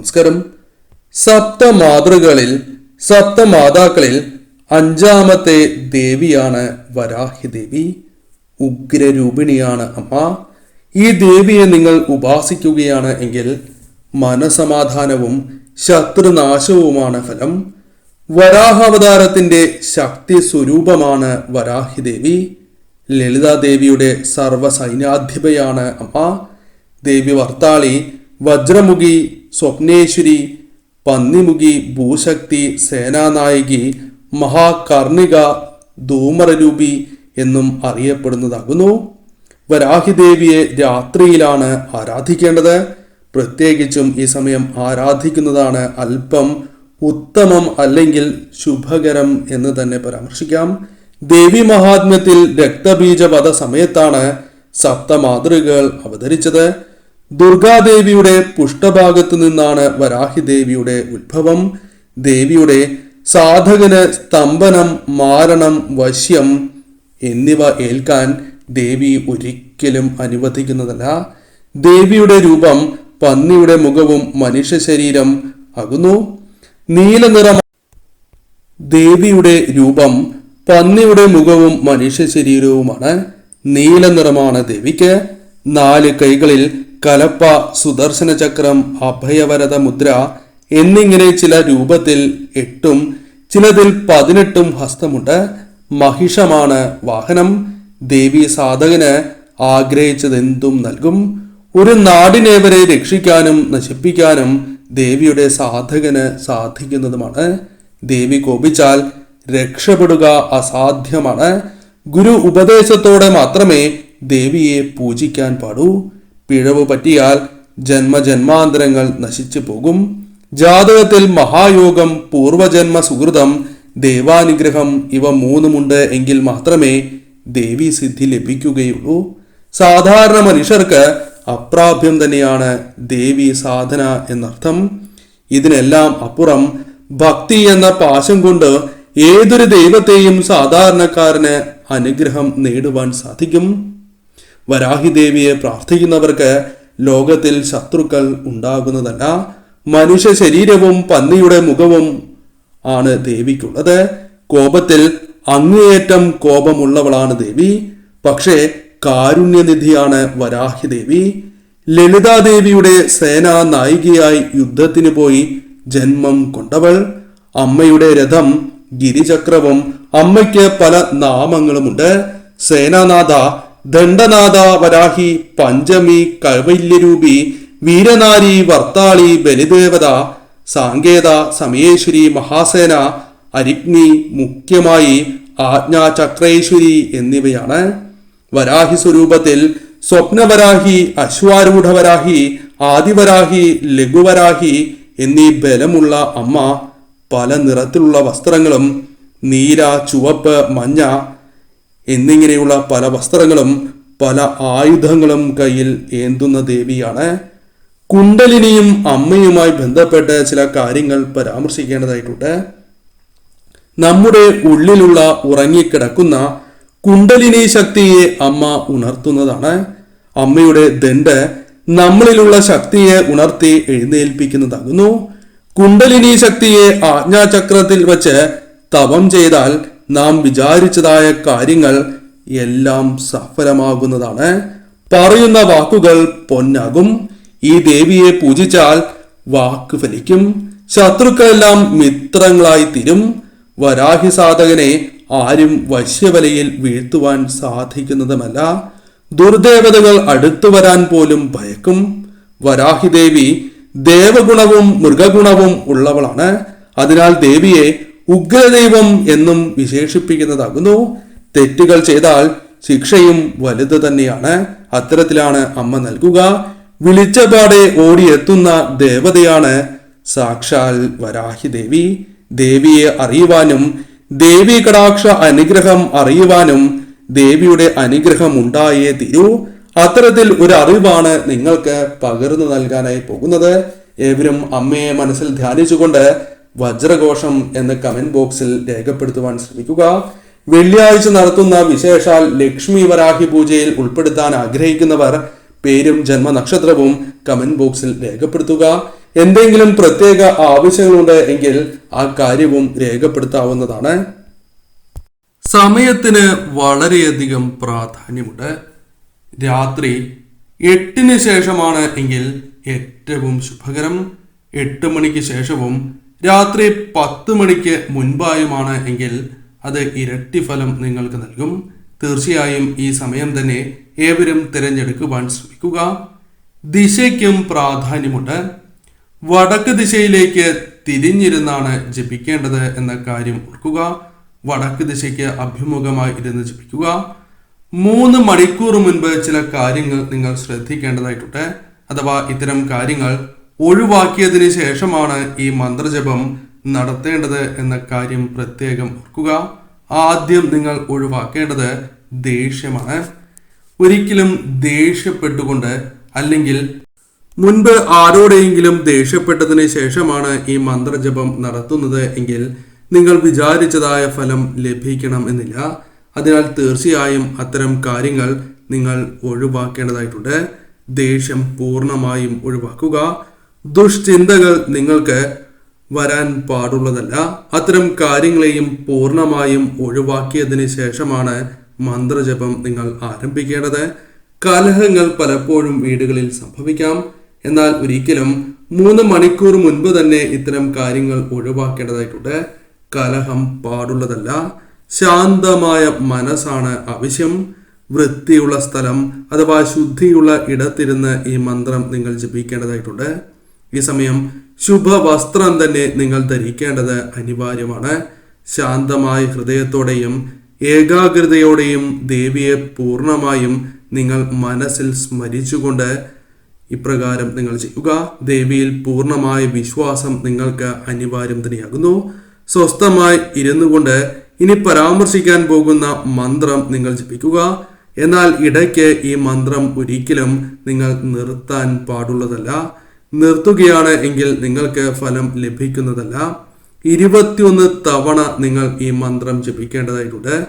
നമസ്കാരം. സപ്തമാതൃകളിൽ സപ്തമാതാക്കളിൽ അഞ്ചാമത്തെ ദേവിയാണ് വരാഹി ദേവി ഉഗ്രരൂപിണിയാണ് അമ്മ. ഈ ദേവിയെ നിങ്ങൾ ഉപാസിക്കുകയാണ് എങ്കിൽ മനസമാധാനവും ശത്രുനാശവുമാണ് ഫലം. വരാഹാവതാരത്തിന്റെ ശക്തി സ്വരൂപമാണ് വരാഹി ദേവി ലളിതാദേവിയുടെ സർവസൈന്യാധിപയാണ് അമ്മ. ദേവി വർത്താളി വജ്രമുഖി സ്വപ്നേശ്വരി പന്നിമുഖി ഭൂശക്തി സേനാനായകി മഹാകർണിക ധൂമരരൂപി എന്നും അറിയപ്പെടുന്നതാകുന്നു. വരാഹിദേവിയെ രാത്രിയിലാണ് ആരാധിക്കേണ്ടത്? പ്രത്യേകിച്ചും ഈ സമയം ആരാധിക്കുന്നതാണ് അല്പം ഉത്തമം അല്ലെങ്കിൽ ശുഭകരം എന്ന് തന്നെ പരാമർശിക്കാം. ദേവി മഹാത്മ്യത്തിൽ രക്തബീജവധ സമയത്താണ് സപ്തമാതൃകകൾ അവതരിച്ചത്. ദുർഗാദേവിയുടെ പുഷ്ടഭാഗത്തു നിന്നാണ് വരാഹിദേവിയുടെ ഉത്ഭവം. ദേവിയുടെ സാധകന് സ്തംഭനം മാരണം വശ്യം എന്നിവ ഏൽക്കാൻ ദേവി ഒരിക്കലും അനുവദിക്കുന്നതല്ല. ദേവിയുടെ രൂപം പന്നിയുടെ മുഖവും മനുഷ്യ ശരീരം ആകുന്നു നീല നിറം ദേവിയുടെ രൂപം പന്നിയുടെ മുഖവും മനുഷ്യ ശരീരവുമാണ് നീല നിറമാണ് ദേവിക്ക്. നാല് കൈകളിൽ കലപ്പ സുദർശന ചക്രം അഭയവരത മുദ്ര എന്നിങ്ങനെ ചില രൂപത്തിൽ എട്ടും ചിലതിൽ പതിനെട്ടും ഹസ്തമുണ്ട്. മഹിഷമാണ് വാഹനം. ദേവി സാധകന് ആഗ്രഹിച്ചതെന്തും നൽകും. ഒരു നാടിനെ വരെ രക്ഷിക്കാനും നശിപ്പിക്കാനും ദേവിയുടെ സാധകന് സാധിക്കുന്നതുമാണ്. ദേവി കോപിച്ചാൽ രക്ഷപ്പെടുക അസാധ്യമാണ്. ഗുരു ഉപദേശത്തോടെ മാത്രമേ ദേവിയെ പൂജിക്കാൻ പാടൂ. പിഴവ് പറ്റിയാൽ ജന്മജന്മാന്തരങ്ങൾ നശിച്ചു പോകും. ജാതകത്തിൽ മഹായോഗം പൂർവജന്മ സുഹൃതം ദേവാനുഗ്രഹം ഇവ മൂന്നുമുണ്ട് എങ്കിൽ മാത്രമേ ദേവി സിദ്ധി ലഭിക്കുകയുള്ളൂ. സാധാരണ മനുഷ്യർക്ക് അപ്രാപ്യം തന്നെയാണ് ദേവി സാധന എന്നർത്ഥം. ഇതിനെല്ലാം അപ്പുറം ഭക്തി എന്ന പാശം കൊണ്ട് ഏതൊരു ദൈവത്തെയും സാധാരണക്കാരന് അനുഗ്രഹം നേടുവാൻ സാധിക്കും. വരാഹി ദേവിയെ പ്രാർത്ഥിക്കുന്നവർക്ക് ലോകത്തിൽ ശത്രുക്കൾ ഉണ്ടാകുന്നതല്ല. മനുഷ്യ ശരീരവും പന്നിയുടെ മുഖവും ആണ് ദേവിക്കുള്ളത്. കോപത്തിൽ അങ്ങേയറ്റം കോപമുള്ളവളാണ് ദേവി. പക്ഷേ കാരുണ്യനിധിയാണ് വരാഹി ദേവി ലളിതാദേവിയുടെ സേനാ നായികയായി യുദ്ധത്തിന് പോയി ജന്മം കൊണ്ടവൾ. അമ്മയുടെ രഥം ഗിരിചക്രവും അമ്മയ്ക്ക് പല നാമങ്ങളുമുണ്ട്. സേനാനാഥ ദണ്ഡനാഥ വരാഹി പഞ്ചമി കൈവല്യരൂപി വീരനാരി വർത്താളി ബലിദേവത സാങ്കേത സമയേശ്വരി മഹാസേന അരിഗ്നി മുഖ്യമായി ആജ്ഞാചക്രേശ്വരി എന്നിവയാണ്. വരാഹി സ്വരൂപത്തിൽ സ്വപ്നവരാഹി അശ്വാരൂഢവരാഹി ആദിവരാഹി ലഘുവരാഹി എന്നീ ബലമുള്ള അമ്മ പല നിറത്തിലുള്ള വസ്ത്രങ്ങളും നീല ചുവപ്പ് മഞ്ഞ എന്നിങ്ങനെയുള്ള പല വസ്ത്രങ്ങളും പല ആയുധങ്ങളും കയ്യിൽ ഏന്തുന്ന ദേവിയാണ്. കുണ്ടലിനിയും അമ്മയുമായി ബന്ധപ്പെട്ട് ചില കാര്യങ്ങൾ പരാമർശിക്കേണ്ടതായിട്ടുണ്ട്. നമ്മുടെ ഉള്ളിലുള്ള ഉറങ്ങിക്കിടക്കുന്ന കുണ്ടലിനി ശക്തിയെ അമ്മ ഉണർത്തുന്നതാണ്. അമ്മയുടെ ദണ്ട് നമ്മളിലുള്ള ശക്തിയെ ഉണർത്തി എഴുന്നേൽപ്പിക്കുന്നതാകുന്നു. കുണ്ടലിനി ശക്തിയെ ആജ്ഞാചക്രത്തിൽ വച്ച് തപം ചെയ്താൽ നാം വിചാരിച്ചതായ കാര്യങ്ങൾ എല്ലാം സഫലമാകുന്നതാണ്. പറയുന്ന വാക്കുകൾ പൊന്നാകും. ഈ ദേവിയെ പൂജിച്ചാൽ വാക്ക് ഫലിക്കും. ശത്രുക്കളെല്ലാം മിത്രങ്ങളായി തീരും. വരാഹി സാധകനെ ആരും വശ്യവലയിൽ വീഴ്ത്തുവാൻ സാധിക്കുന്നതുമല്ല. ദുർദേവതകൾ അടുത്തു വരാൻ പോലും ഭയക്കും. വരാഹി ദേവി ദേവഗുണവും മൃഗഗുണവും ഉള്ളവളാണ്. അതിനാൽ ദേവിയെ ഉഗ്രദൈവം എന്നും വിശേഷിപ്പിക്കുന്നതാകുന്നു. തെറ്റുകൾ ചെയ്താൽ ശിക്ഷയും വലുത് തന്നെയാണ്. അത്തരത്തിലാണ് അമ്മ നൽകുക. വിളിച്ചപാടെ ഓടിയെത്തുന്ന ദേവതയാണ് സാക്ഷാൽ വരാഹി ദേവി. ദേവിയെ അറിയുവാനും ദേവി കടാക്ഷ അനുഗ്രഹം അറിയുവാനും ദേവിയുടെ അനുഗ്രഹം ഉണ്ടായേ തീരൂ. അത്തരത്തിൽ ഒരു അറിവാണ് നിങ്ങൾക്ക് പകർന്നു നൽകാനായി പോകുന്നത്. ഏവരും അമ്മയെ മനസ്സിൽ ധ്യാനിച്ചുകൊണ്ട് വജ്രഘോഷം എന്ന് കമന്റ് ബോക്സിൽ രേഖപ്പെടുത്തുവാൻ ശ്രമിക്കുക. വെള്ളിയാഴ്ച നടത്തുന്ന വിശേഷാൽ ലക്ഷ്മി വരാഹി പൂജയിൽ ഉൾപ്പെടുത്താൻ ആഗ്രഹിക്കുന്നവർ പേരും ജന്മനക്ഷത്രവും കമന്റ് ബോക്സിൽ രേഖപ്പെടുത്തുക. എന്തെങ്കിലും പ്രത്യേക ആവശ്യങ്ങളുണ്ട് എങ്കിൽ ആ കാര്യവും രേഖപ്പെടുത്താവുന്നതാണ്. സമയത്തിന് വളരെയധികം പ്രാധാന്യമുണ്ട്. രാത്രി എട്ടിന് ശേഷമാണ് എങ്കിൽ ഏറ്റവും ശുഭകരം. എട്ട് മണിക്ക് ശേഷവും രാത്രി പത്ത് മണിക്ക് മുൻപായുമാണ് എങ്കിൽ അത് ഇരട്ടി ഫലം നിങ്ങൾക്ക് നൽകും. തീർച്ചയായും ഈ സമയം തന്നെ ഏവരും തിരഞ്ഞെടുക്കുവാൻ ശ്രമിക്കുക. ദിശയ്ക്കും പ്രാധാന്യമുണ്ട്. വടക്ക് ദിശയിലേക്ക് തിരിഞ്ഞിരുന്നാണ് ജപിക്കേണ്ടത് എന്ന കാര്യം ഓർക്കുക. വടക്ക് ദിശയ്ക്ക് അഭിമുഖമായി ഇരുന്ന് ജപിക്കുക. മൂന്ന് മണിക്കൂർ മുൻപ് ചില കാര്യങ്ങൾ നിങ്ങൾ ശ്രദ്ധിക്കേണ്ടതായിട്ടുണ്ട്. അഥവാ ഇത്തരം കാര്യങ്ങൾ ഒഴിവാക്കിയതിന് ശേഷമാണ് ഈ മന്ത്രജപം നടത്തേണ്ടത് എന്ന കാര്യം പ്രത്യേകം ഓർക്കുക. ആദ്യം നിങ്ങൾ ഒഴിവാക്കേണ്ടത് ദേഷ്യമാണ്. ഒരിക്കലും ദേഷ്യപ്പെട്ടുകൊണ്ട് അല്ലെങ്കിൽ മുൻപ് ആരോടെയെങ്കിലും ദേഷ്യപ്പെട്ടതിന് ശേഷമാണ് ഈ മന്ത്രജപം നടത്തുന്നത് എങ്കിൽ നിങ്ങൾ വിചാരിച്ചതായ ഫലം ലഭിക്കണം എന്നില്ല. അതിനാൽ തീർച്ചയായും അത്തരം കാര്യങ്ങൾ നിങ്ങൾ ഒഴിവാക്കേണ്ടതായിട്ടുണ്ട്. ദേഷ്യം പൂർണമായും ഒഴിവാക്കുക. ദുഷ്ചിന്തകൾ നിങ്ങൾക്ക് വരാൻ പാടുള്ളതല്ല. അത്തരം കാര്യങ്ങളെയും പൂർണമായും ഒഴിവാക്കിയതിന് ശേഷമാണ് മന്ത്രജപം നിങ്ങൾ ആരംഭിക്കേണ്ടത്. കലഹങ്ങൾ പലപ്പോഴും വീടുകളിൽ സംഭവിക്കാം. എന്നാൽ ഒരിക്കലും മൂന്ന് മണിക്കൂർ മുൻപ് തന്നെ ഇത്തരം കാര്യങ്ങൾ ഒഴിവാക്കേണ്ടതായിട്ടുണ്ട്. കലഹം പാടുള്ളതല്ല. ശാന്തമായ മനസ്സാണ് ആവശ്യം. വൃത്തിയുള്ള സ്ഥലം അഥവാ ശുദ്ധിയുള്ള ഇടത്തിരുന്ന് ഈ മന്ത്രം നിങ്ങൾ ജപിക്കേണ്ടതായിട്ടുണ്ട്. ഈ സമയം ശുഭവസ്ത്രം തന്നെ നിങ്ങൾ ധരിക്കേണ്ടത് അനിവാര്യമാണ്. ശാന്തമായ ഹൃദയത്തോടെയും ഏകാഗ്രതയോടെയും ദേവിയെ പൂർണമായും നിങ്ങൾ മനസ്സിൽ സ്മരിച്ചുകൊണ്ട് ഇപ്രകാരം നിങ്ങൾ ചെയ്യുക. ദേവിയിൽ പൂർണമായ വിശ്വാസം നിങ്ങൾക്ക് അനിവാര്യം തന്നെയാകുന്നു. സ്വസ്ഥമായി ഇരുന്നു കൊണ്ട് ഇനി പരാമർശിക്കാൻ പോകുന്ന മന്ത്രം നിങ്ങൾ ജപിക്കുക. എന്നാൽ ഇടയ്ക്ക് ഈ മന്ത്രം ഒരിക്കലും നിങ്ങൾ നിർത്താൻ പാടുള്ളതല്ല. നിർത്തുകയാണ് എങ്കിൽ നിങ്ങൾക്ക് ഫലം ലഭിക്കുന്നതല്ല. ഇരുപത്തിയൊന്ന് തവണ നിങ്ങൾ ഈ മന്ത്രം ജപിക്കേണ്ടതായിട്ടുണ്ട്.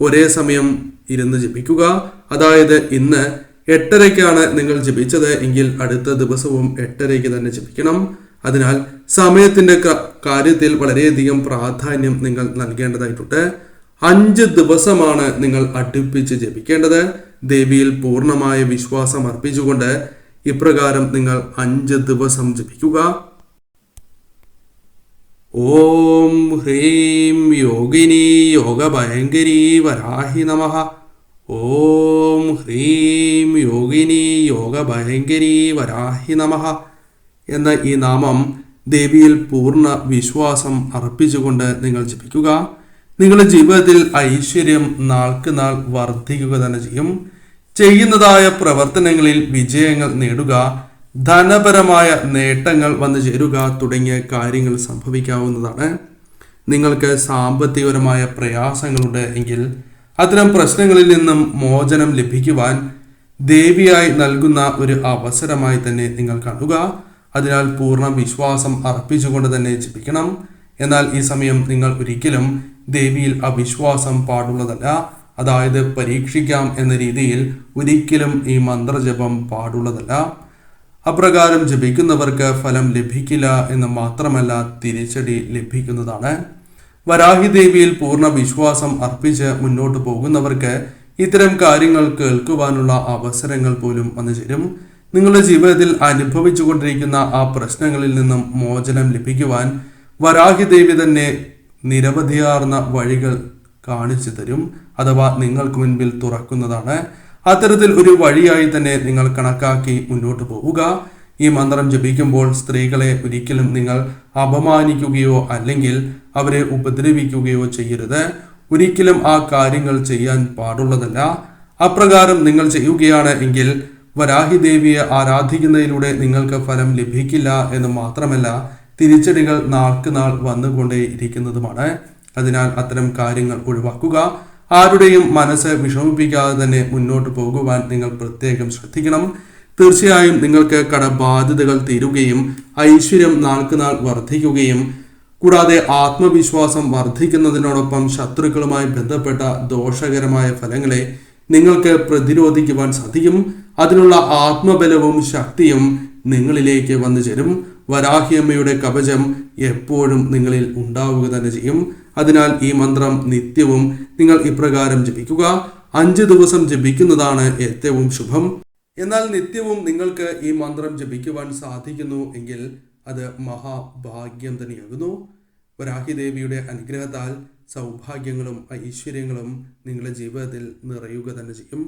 ഒരേ സമയം ഇരുന്ന് ജപിക്കുക. അതായത് ഇന്ന് എട്ടരയ്ക്കാണ് നിങ്ങൾ ജപിച്ചത് എങ്കിൽ അടുത്ത ദിവസവും എട്ടരയ്ക്ക് തന്നെ ജപിക്കണം. അതിനാൽ സമയത്തിന്റെ കാര്യത്തിൽ വളരെയധികം പ്രാധാന്യം നിങ്ങൾ നൽകേണ്ടതായിട്ടുണ്ട്. അഞ്ച് ദിവസമാണ് നിങ്ങൾ അടുപ്പിച്ച് ജപിക്കേണ്ടത്. ദേവിയിൽ പൂർണമായ വിശ്വാസം അർപ്പിച്ചുകൊണ്ട് ഇപ്രകാരം നിങ്ങൾ അഞ്ച് ദിവസം ജപിക്കുക. ഓം ഹ്രീം യോഗിനി യോഗഭയങ്കരി വരാഹി നമ. ഓം ഹ്രീം യോഗിനി യോഗഭയങ്കരി വരാഹി നമ എന്ന ഈ നാമം ദേവിയിൽ പൂർണ വിശ്വാസം അർപ്പിച്ചുകൊണ്ട് നിങ്ങൾ ജപിക്കുക. നിങ്ങളുടെ ജീവിതത്തിൽ ഐശ്വര്യം നാൾക്ക് നാൾ വർദ്ധിക്കുക തന്നെ ചെയ്യും. ചെയ്യുന്നതായ പ്രവർത്തനങ്ങളിൽ വിജയങ്ങൾ നേടുക ധനപരമായ നേട്ടങ്ങൾ വന്നു ചേരുക തുടങ്ങിയ കാര്യങ്ങൾ സംഭവിക്കാവുന്നതാണ്. നിങ്ങൾക്ക് സാമ്പത്തികപരമായ പ്രയാസങ്ങളുണ്ട് എങ്കിൽ അത്തരം പ്രശ്നങ്ങളിൽ നിന്നും മോചനം ലഭിക്കുവാൻ ദേവിയായി നൽകുന്ന ഒരു അവസരമായി തന്നെ നിങ്ങൾ കാണുക. അതിനാൽ പൂർണ വിശ്വാസം അർപ്പിച്ചുകൊണ്ട് തന്നെ ജപിക്കണം. എന്നാൽ ഈ സമയം നിങ്ങൾ ഒരിക്കലും ദേവിയിൽ അവിശ്വാസം പാടുള്ളതല്ല. അതായത് പരീക്ഷിക്കാം എന്ന രീതിയിൽ ഒരിക്കലും ഈ മന്ത്രജപം പാടുള്ളതല്ല. അപ്രകാരം ജപിക്കുന്നവർക്ക് ഫലം ലഭിക്കില്ല എന്ന് മാത്രമല്ല തിരിച്ചടി ലഭിക്കുന്നതാണ്. വരാഹി ദേവിയിൽ പൂർണ വിശ്വാസം അർപ്പിച്ച് മുന്നോട്ട് പോകുന്നവർക്ക് ഇത്തരം കാര്യങ്ങൾ കേൾക്കുവാനുള്ള അവസരങ്ങൾ പോലും വന്നു ചേരും. നിങ്ങളുടെ ജീവിതത്തിൽ അനുഭവിച്ചു കൊണ്ടിരിക്കുന്ന ആ പ്രശ്നങ്ങളിൽ നിന്നും മോചനം ലഭിക്കുവാൻ വരാഹി ദേവി തന്നെ നിരവധിയാർന്ന വഴികൾ കാണിച്ചു തരും. അഥവാ നിങ്ങൾക്ക് മുൻപിൽ തുറക്കുന്നതാണ്. അത്തരത്തിൽ ഒരു വഴിയായി തന്നെ നിങ്ങൾ കണക്കാക്കി മുന്നോട്ട് പോവുക. ഈ മന്ത്രം ജപിക്കുമ്പോൾ സ്ത്രീകളെ ഒരിക്കലും നിങ്ങൾ അപമാനിക്കുകയോ അല്ലെങ്കിൽ അവരെ ഉപദ്രവിക്കുകയോ ചെയ്യരുത്. ഒരിക്കലും ആ കാര്യങ്ങൾ ചെയ്യാൻ പാടുള്ളതല്ല. അപ്രകാരം നിങ്ങൾ ചെയ്യുകയാണ് എങ്കിൽ വരാഹി ദേവിയെ ആരാധിക്കുന്നതിലൂടെ നിങ്ങൾക്ക് ഫലം ലഭിക്കില്ല എന്ന് മാത്രമല്ല തിരിച്ചടികൾ നാൾക്ക് നാൾ വന്നുകൊണ്ടേ ഇരിക്കുന്നതുമാണ് അതിനാൽ അത്തരം കാര്യങ്ങൾ ഒഴിവാക്കുക. ആരുടെയും മനസ്സ് വിഷമിപ്പിക്കാതെ തന്നെ മുന്നോട്ട് പോകുവാൻ നിങ്ങൾ പ്രത്യേകം ശ്രദ്ധിക്കണം. തീർച്ചയായും നിങ്ങൾക്ക് കടബാധ്യതകൾ തീരുകയും ഐശ്വര്യം നാൾക്ക് നാൾ വർദ്ധിക്കുകയും കൂടാതെ ആത്മവിശ്വാസം വർദ്ധിക്കുന്നതിനോടൊപ്പം ശത്രുക്കളുമായി ബന്ധപ്പെട്ട ദോഷകരമായ ഫലങ്ങളെ നിങ്ങൾക്ക് പ്രതിരോധിക്കുവാൻ സാധിക്കും. അതിനുള്ള ആത്മബലവും ശക്തിയും നിങ്ങളിലേക്ക് വന്നു ചേരും വരാഹിയമ്മയുടെ കവചം എപ്പോഴും നിങ്ങളിൽ ഉണ്ടാവുക തന്നെ ചെയ്യും. അതിനാൽ ഈ മന്ത്രം നിത്യവും നിങ്ങൾ ഇപ്രകാരം ജപിക്കുക. അഞ്ച് ദിവസം ജപിക്കുന്നതാണ് ഏറ്റവും ശുഭം. എന്നാൽ നിത്യവും നിങ്ങൾക്ക് ഈ മന്ത്രം ജപിക്കുവാൻ സാധിക്കുന്നു എങ്കിൽ അത് മഹാഭാഗ്യം തന്നെയാകുന്നു. വരാഹിദേവിയുടെ അനുഗ്രഹത്താൽ സൗഭാഗ്യങ്ങളും ഐശ്വര്യങ്ങളും നിങ്ങളുടെ ജീവിതത്തിൽ നിറയുക തന്നെ ചെയ്യും.